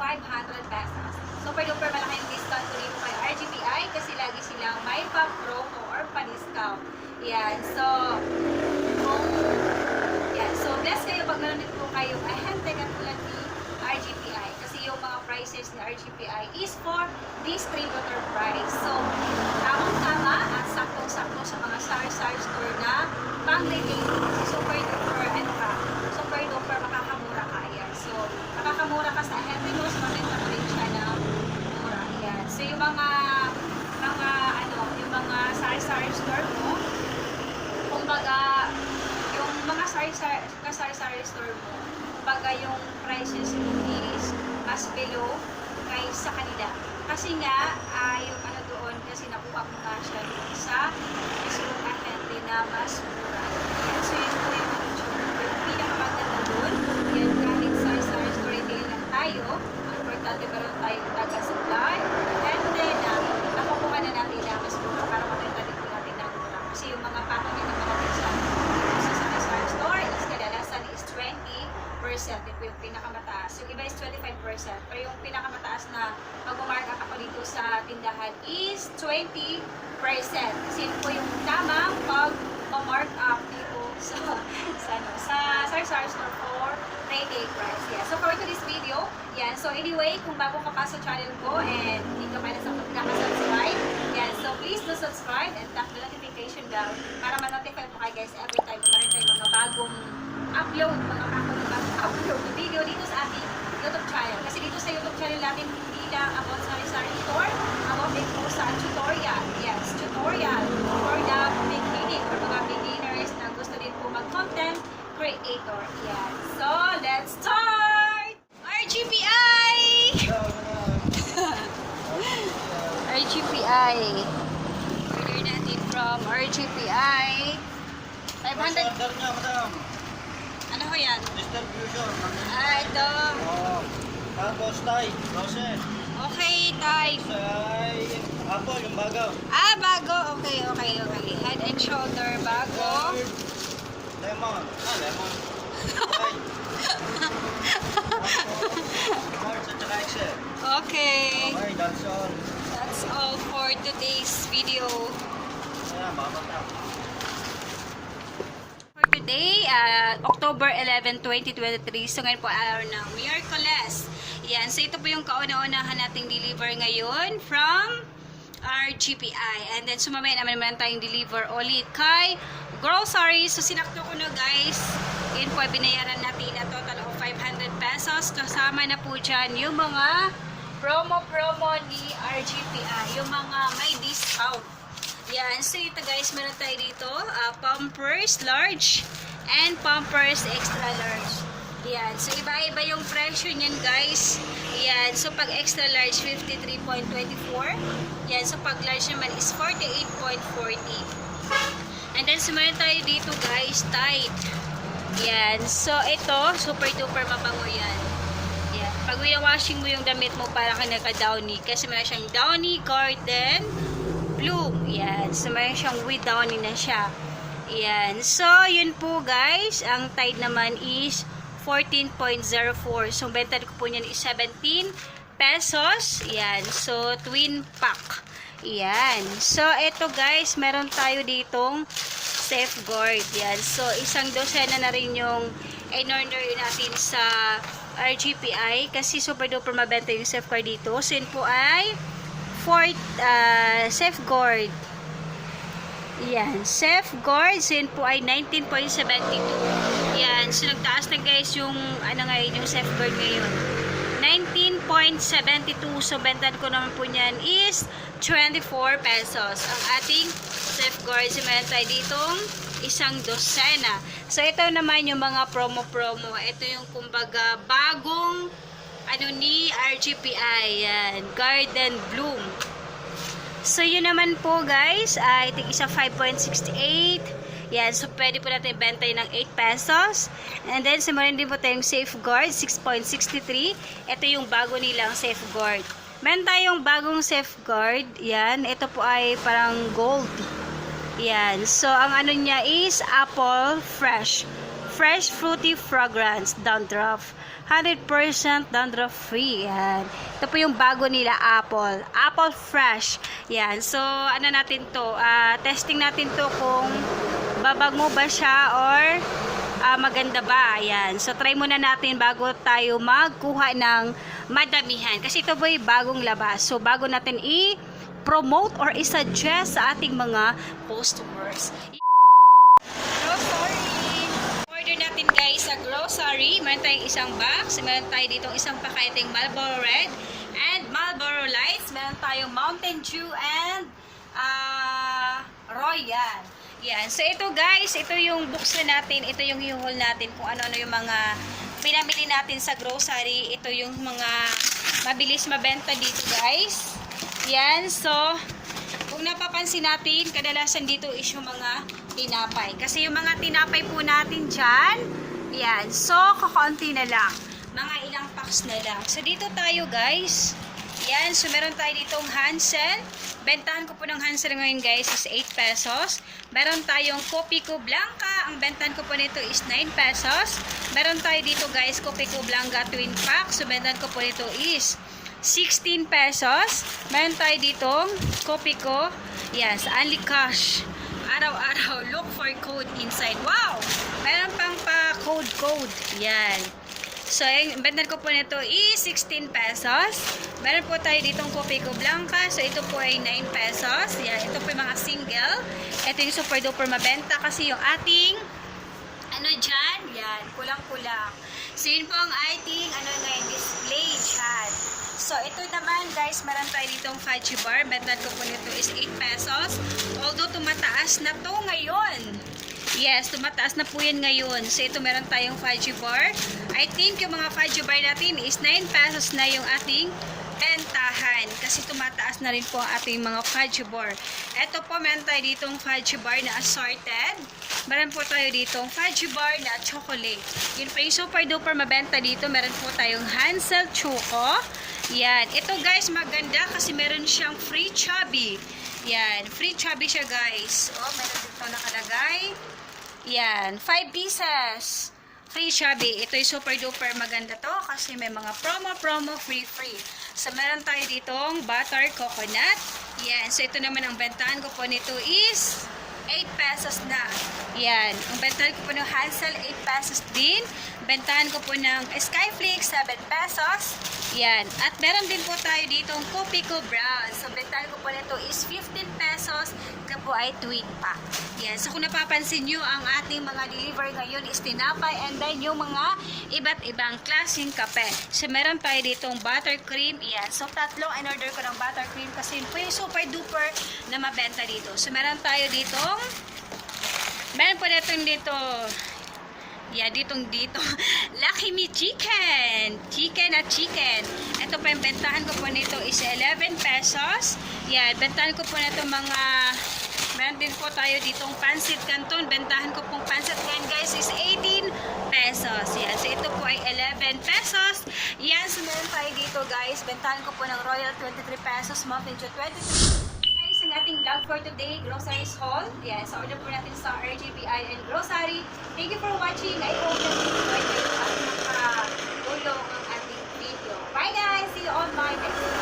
500 pesos. Super duper malaking discount ko dito kay RGPI kasi lagi silang may pa-promo or pa-discount. Yan. So, kung yan. So, bless kayo pag meron din po kayong ahente katulad ni RGPI. Kasi yung mga prices ni RGPI is for distributor price. So, tamang-tama at saktong-sakto sa mga sar-sar store na pang-retail. Kasi super duper, ano ka, super duper makakamura ka. Ayan. So, makakamura ka sa ahente mo, so mabenta mo rin siya na mura. Ayan. So, yung mga mga ano, yung mga sar-sar store mo, kumbaga, yung mga sari-sari, kasari-sari store mo, kumbaga yung prices is mas below kaysa kanila. Kasi nga, ah, yung ano doon, kasi nakuha mo nga siya doon sa mismong ahente na mas mura. Yan, so yun po yung yung pinakamaganda doon. Yan, kahit sari-sari store retail lang tayo, ang importante meron tayong taga-supply, and then, uh, nakukuha na natin na mas mura para makita din po natin na mura. Kasi yung mga packaging na natin sa sa sari-sari store is kadalasan is 20%. Ito yung pinakamataas. Yung iba is 25%. Pero yung pinakamataas na mag-mark up ako dito sa tindahan is 20%. Kasi yun po yung tamang pag-mark up dito sa sa ano, sa sari-sari store for retail price. Yeah. So for today's video, yan. So anyway, kung bago ka pa sa channel ko and hindi ka pa nasa nakasubscribe, yan. So please do subscribe and tap the notification bell para ma-notify po kayo guys every time na meron tayong mga bagong upload, mga bagong upload video dito sa ating YouTube channel. Kasi dito sa YouTube channel natin, hindi lang about sa Sari Store, about din po sa tutorial. Yes, tutorial for the beginning, for mga beginners na gusto din po mag-content creator. Yan. So, let's start! RGPI! RGPI. Order natin from RGPI. 500. Order niya, madam. Ano ho yan? Distribution. Ah, ito. Oo. Tapos, tay, process. Okay, Tay. Say, apple, yung bagaw. Ah, bago. Okay, okay, okay. Head and shoulder, bago. Lemon. Ah, lemon. Tay. Okay. Okay, that's all. That's all for today's video. Ayan, babata. For today, October 11, 2023. So ngayon po araw ng Miraculous. Yan. So ito po yung kauna-unahan nating deliver ngayon from RGPI. And then sumamaya naman naman tayong deliver ulit kay groceries. So sinakto ko na guys. Yun po ay binayaran natin na total of 500 pesos. Kasama na po dyan yung mga promo-promo ni RGPI. Yung mga may discount. Yan. So, ito guys, meron tayo dito. ah, Pampers Large and Pampers Extra Large. Yan. So, iba-iba yung presyo niyan guys. Yan. So, pag extra large, 53.24. Yan. So, pag large naman is 48.40. And then, so, meron tayo dito guys, tight. Yan. So, ito, super duper mabango yan. Yan. Pag washing mo yung damit mo, para ka naka-downy. Kasi meron siyang downy, garden, bloom. Yan. So, meron siyang with downy na siya. Yan. So, yun po guys. Ang tide naman is 14.04. So, benta ko po niyan is 17 pesos. Yan. So, twin pack. Yan. So, ito guys, meron tayo ditong safeguard. Yan. So, isang dosena na rin yung in-order natin sa RGPI kasi super duper mabenta yung safeguard dito. So, yun po ay fourth uh, safeguard. Yan. Safeguard. Yun po ay 19.72. Yan. So, nagtaas na guys yung ano ngayon, yung safeguard ngayon. 19.72. So, bentan ko naman po niyan is 24 pesos. Ang ating safeguard. So, meron tayo ditong isang dosena. So, ito naman yung mga promo-promo. Ito yung kumbaga bagong ano ni RGPI. Yan. Garden Bloom. So, yun naman po guys, ay tig isa 5.68. Yan, so pwede po natin ibenta ng 8 pesos. And then, meron din po tayong safeguard, 6.63. Ito yung bago nilang safeguard. Meron tayong bagong safeguard. Yan, ito po ay parang gold. Yan. So, ang ano niya is apple fresh. Fresh fruity fragrance dandruff. 100% dandruff free. Yan. Ito po yung bago nila apple. Apple fresh. Yan. So, ano natin to? ah, testing natin to kung babango ba siya or ah, maganda ba. Yan. So, try muna natin bago tayo magkuha ng madamihan. Kasi ito yung bagong labas. So, bago natin i-promote or i-suggest sa ating mga customers. Grocery. Order natin guys sa grocery. Meron tayong isang box. Meron tayo dito isang paketing Marlboro Red and Marlboro Lights. Meron tayong Mountain Dew and ah Royal. Yan. So ito guys, ito yung buksan natin. Ito yung ihol natin kung ano-ano yung mga pinamili natin sa grocery. Ito yung mga mabilis mabenta dito guys. Yan. So, kung napapansin natin, kadalasan dito is yung mga tinapay. Kasi yung mga tinapay po natin dyan, yan. So, kakaunti na lang. Mga ilang packs na lang. So, dito tayo guys. Yan. So, meron tayo ditong Hansen. Bentahan ko po ng Hansen ngayon guys is 8 pesos. Meron tayong Copico Blanca. Ang bentahan ko po nito is 9 pesos. Meron tayo dito guys, Copico Blanca Twin Pack. So, bentahan ko po nito is 16 pesos. Meron tayo ditong Copico. Yes, only cash. Araw-araw, look for code inside. Wow! Meron pang pa code code. Yan. So, yung bentahan ko po nito is 16 pesos. Meron po tayo ditong Copico Blanca. So, ito po ay 9 pesos. Yan. Ito po yung mga single. Ito yung super duper mabenta kasi yung ating ano dyan, yan, kulang-kulang. So, yun po ang ating, ano ngayon. So, ito naman, guys, meron tayo ditong fudgy bar. Bentad ko po nito is 8 pesos. Although, tumataas na to ngayon. Yes, tumataas na po yan ngayon. So, ito meron tayong fudgy bar. I think yung mga fudgy bar natin is 9 pesos na yung ating bentahan. Kasi tumataas na rin po ang ating mga fudgy bar. Ito po, meron tayo ditong fudgy bar na assorted. Meron po tayo ditong fudgy bar na chocolate. Yun po yung super duper mabenta dito. Meron po tayong Hansel Choco. Yan. Ito guys, maganda kasi meron siyang free chubby. Yan. Free chubby siya guys. Oh, meron dito nakalagay. Yan. 5 pieces. Free chubby. Ito yung super duper maganda to kasi may mga promo, promo, free, free. So, meron tayo ditong butter coconut. Yan. So, ito naman ang bentahan ko po nito is 8 pesos na. Yan. Ang bentahan ko po ng Hansel, 8 pesos din. Bentahan ko po ng Skyflix, 7 pesos. Yan. At meron din po tayo ditong Copico Brown. So, bentahan ko po nito is 15 pesos. Ito po ay twin pack. Yan. So, kung napapansin nyo, ang ating mga deliver ngayon is tinapay and then yung mga iba't ibang klaseng kape. So, meron tayo ditong buttercream. Yan. So, tatlong in-order ko ng buttercream kasi yun po yung super duper na mabenta dito. So, meron tayo ditong meron po ditong dito Yeah, ditong dito. Lucky Me Chicken. Chicken at chicken. Ito pa yung bentahan ko po nito is 11 pesos. Yeah, bentahan ko po nito mga Meron din po tayo ditong Pancit Canton. Bentahan ko pong Pancit ngayon guys is 18 pesos. Yan. So ito po ay 11 pesos. Yan. So meron tayo dito guys. Bentahan ko po ng Royal 23 pesos. Muffin Dew 23 is ang ating vlog for today, groceries haul. Yes, order po natin sa RGBI and Grocery. Thank you for watching. I hope that you enjoyed it at nakatulong ang ating video. Bye guys! See you on my next video.